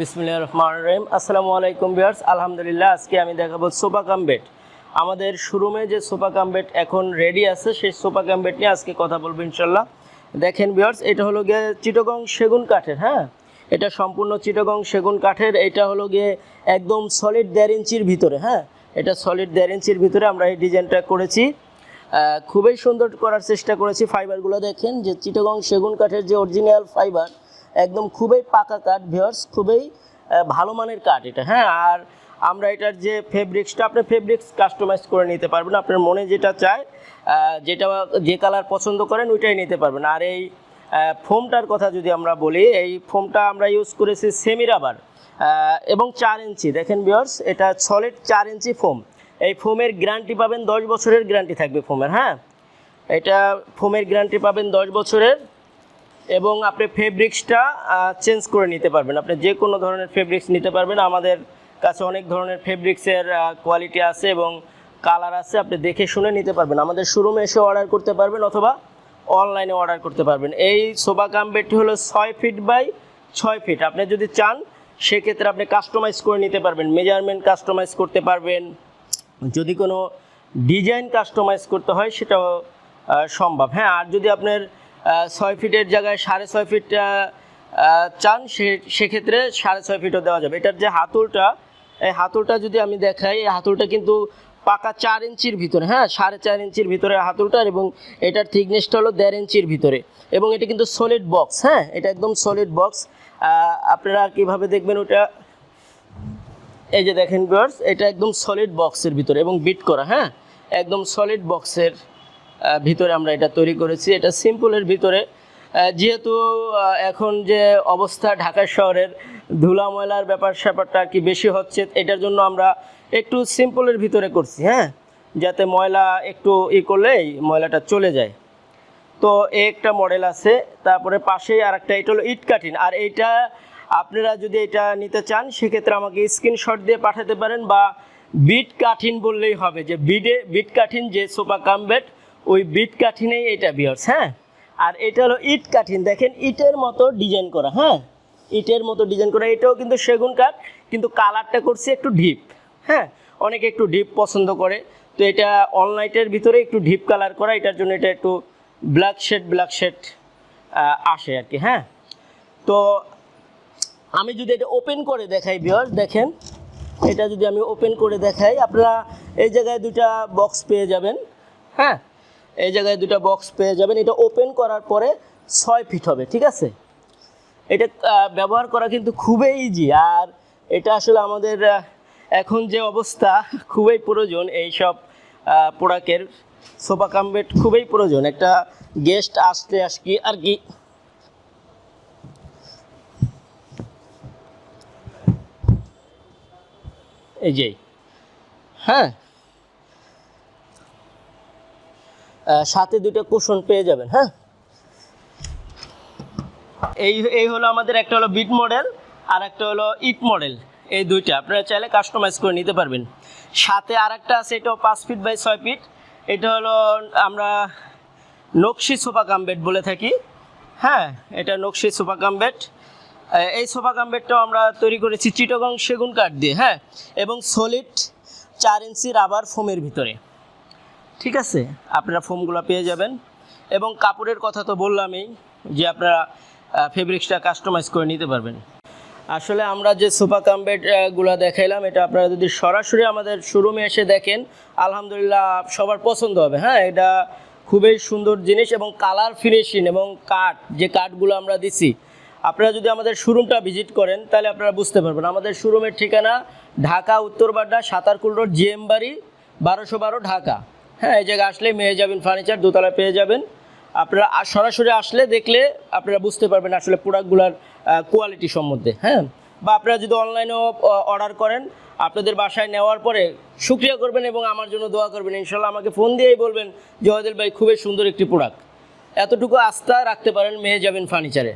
বিসমিল্লাহ রহমান রহিম। আসসালামু আলাইকুম বিয়ার্স আলহামদুলিল্লাহ আজকে আমি দেখাবো সোফা কাম বেড। আমাদের শোরুমে যে সোফা কাম বেড এখন রেডি আছে, সেই সোফা কাম নিয়ে আজকে কথা বলব ইনশাল্লাহ দেখেন বিয়ার্স এটা হলো গিয়ে চিটগং সেগুন কাঠের হ্যাঁ? এটা সম্পূর্ণ চিটগং সেগুন কাঠের, এটা হলো গিয়ে একদম সলিড দেড় ইঞ্চির ভিতরে হ্যাঁ? এটা সলিড দেড় ইঞ্চির ভিতরে আমরা এই ডিজাইনটা করেছি। খুবই সুন্দর করার চেষ্টা করেছি ফাইবারগুলো দেখেন, যে চিটগং সেগুন কাঠের যে অরিজিনাল ফাইবার একদম খুবই পাকা কাঠ ভিওর্স খুবই ভালো মানের কাঠ এটা হ্যাঁ? আর আমরা এটার যে ফেব্রিক্সটা আপনি ফেব্রিক্স কাস্টমাইজ করে নিতে পারবেন। আপনার মনে যেটা চায় যেটা যে কালার পছন্দ করেন, ওইটাই নিতে পারবেন। আর এই ফোমটার কথা যদি আমরা বলি, এই ফোমটা আমরা ইউজ করেছি সেমি রাবার এবং চার ইঞ্চি। দেখেন বিয়ার্স এটা সলিড চার ইঞ্চি ফোম এই ফোমের গ্যারান্টি পাবেন দশ বছরের গ্যারান্টি থাকবে ফোমের হ্যাঁ? এটা ফোমের গ্যারান্টি পাবেন দশ বছরের। এবং আপনি ফেব্রিক্সটা চেঞ্জ করে নিতে পারবেন। আপনি যে কোনো ধরনের ফেব্রিক্স নিতে পারবেন। আমাদের কাছে অনেক ধরনের ফেব্রিক্সের কোয়ালিটি আছে এবং কালার আছে। আপনি দেখে শুনে নিতে পারবেন। আমাদের শোরুমে এসে অর্ডার করতে পারবেন অথবা অনলাইনে অর্ডার করতে পারবেন। এই সোফা কাম বেডটি হলো ছয় ফিট বাই ছয় ফিট আপনি যদি চান, সেক্ষেত্রে আপনি কাস্টমাইজ করে নিতে পারবেন। মেজারমেন্ট কাস্টমাইজ করতে পারবেন। যদি কোনো ডিজাইন কাস্টমাইজ করতে হয়, সেটাও সম্ভব। হ্যাঁ আর যদি আপনার ছয় ফিটের জায়গায় সাড়ে ছয় ফিট চান সেক্ষেত্রে সাড়ে ছয় ফিটও দেওয়া যাবে। এটার যে হাতুলটা এই হাতুলটা যদি আমি দেখাই, এই হাতুলটা কিন্তু পাকা চার ইঞ্চির ভিতরে হ্যাঁ সাড়ে চার ইঞ্চির ভিতরে হাতুলটার এবং এটার থিকনেসটা হলো দেড় ইঞ্চির ভিতরে। এবং এটা কিন্তু সলিড বক্স হ্যাঁ এটা একদম সলিড বক্স আপনারা কীভাবে দেখবেন ওটা? এই যে দেখেন ভিউয়ার্স এটা একদম সলিড বক্সের ভিতরে এবং বিট করা হ্যাঁ একদম সলিড বক্সের ভিতরে আমরা এটা তৈরি করেছি। এটা সিম্পলের ভিতরে। যেহেতু এখন যে অবস্থা ঢাকা শহরের ধুলা ময়লার ব্যাপার স্যাপারটা কি বেশি হচ্ছে, এটার জন্য আমরা একটু সিম্পলের ভিতরে করছি হ্যাঁ? যাতে ময়লা একটু ই করলেই ময়লাটা চলে যায়। তো একটা মডেল আছে, তারপরে পাশেই আর একটা এটা হলো ইট কাঠিন আর এইটা আপনারা যদি এটা নিতে চান, সেক্ষেত্রে আমাকে স্ক্রিনশট দিয়ে পাঠাতে পারেন বা বিট কাঠিন বললেই হবে যে বিডে বিট কাঠিন যে সোফা কামবেট ওই বিট কাঠিনেই এটা বিয়ার্স হ্যাঁ? আর এটা হলো ইট কাঠিন, দেখেন ইটের মতো ডিজাইন করা হ্যাঁ? ইটের মতো ডিজাইন করা, এটাও কিন্তু সেগুন কাঠ, কিন্তু কালারটা করছে একটু ডিপ হ্যাঁ? অনেকে একটু ডিপ পছন্দ করে, তো এটা অনলাইটের ভিতরে একটু ডিপ কালার করা, এটার জন্য এটা একটু ব্ল্যাক শেড ব্ল্যাক শেড আসে আর কি হ্যাঁ? তো আমি যদি এটা ওপেন করে দেখাই বিয়ার দেখেন, এটা যদি আমি ওপেন করে দেখাই, আপনারা এই জায়গায় দুটা বক্স পেয়ে যাবেন হ্যাঁ? এই জায়গায় দুটো বক্স পেয়ে যাবেন। এটা ওপেন করার পরে ছয় ফিট হবে, ঠিক আছে? এটা ব্যবহার করা কিন্তু খুবই ইজি আর এটা আসলে আমাদের এখন যে অবস্থা, খুবই প্রয়োজন এই সব প্রোডাক্টের সোফা কামবেট খুবই প্রয়োজন। একটা গেস্ট আসতে আস কি, আর কি? এই যে হ্যাঁ? সাথে দুটো কুশন পেয়ে যাবেন হ্যাঁ? এই এই হলো আমাদের একটা হলো বিট মডেল আর একটা হলো ইট মডেল এই দুইটা। আপনারা চাইলে কাস্টমাইজ করে নিতে পারবেন। সাথে আর একটা আছে, এটাও পাঁচ ফিট বাই ছয় ফিট এটা হলো আমরা নকশি সোফা কাম বেড বলে থাকি। হ্যাঁ এটা নকশি সোফা কাম বেড এই সোফা কাম বেডটাও আমরা তৈরি করেছি চিটগং সেগুন কাঠ দিয়ে হ্যাঁ? এবং সলিড চার ইঞ্চি রাবার ফোমের ভিতরে। ঠিক আছে? আপনারা ফোমগুলো পেয়ে যাবেন। এবং কাপড়ের কথা তো বললামই যে আপনারা ফেব্রিক্সটা কাস্টমাইজ করে নিতে পারবেন। আসলে আমরা যে সোফা কামবেডগুলা দেখাইলাম, এটা আপনারা যদি সরাসরি আমাদের শোরুমে এসে দেখেন, আলহামদুলিল্লাহ সবার পছন্দ হবে। হ্যাঁ এটা খুবই সুন্দর জিনিস এবং কালার ফিনিশিং এবং কাঠ যে কাঠগুলো আমরা দিছি। আপনারা যদি আমাদের শোরুমটা ভিজিট করেন, তাহলে আপনারা বুঝতে পারবেন। আমাদের শোরুমের ঠিকানা ঢাকা উত্তরবাড্ডা সাতারকুল রোড জিএম বাড়ি বারোশো বারো, ঢাকা। হ্যাঁ এই জায়গায় আসলে মেয়ে যাবেন ফার্নিচার দোতলা পেয়ে যাবেন। আপনারা সরাসরি আসলে দেখলে আপনারা বুঝতে পারবেন আসলে প্রোডাক্টগুলোর কোয়ালিটি সম্বন্ধে হ্যাঁ? বা আপনারা যদি অনলাইনেও অর্ডার করেন, আপনাদের বাসায় নেওয়ার পরে শুক্রিয়া করবেন এবং আমার জন্য দোয়া করবেন। ইনশাল্লাহ আমাকে ফোন দিয়েই বলবেন, জয়দেল ভাই, খুবই সুন্দর একটি প্রোডাক্ট এতটুকু আস্থা রাখতে পারেন মেয়ে যাবেন ফার্নিচারে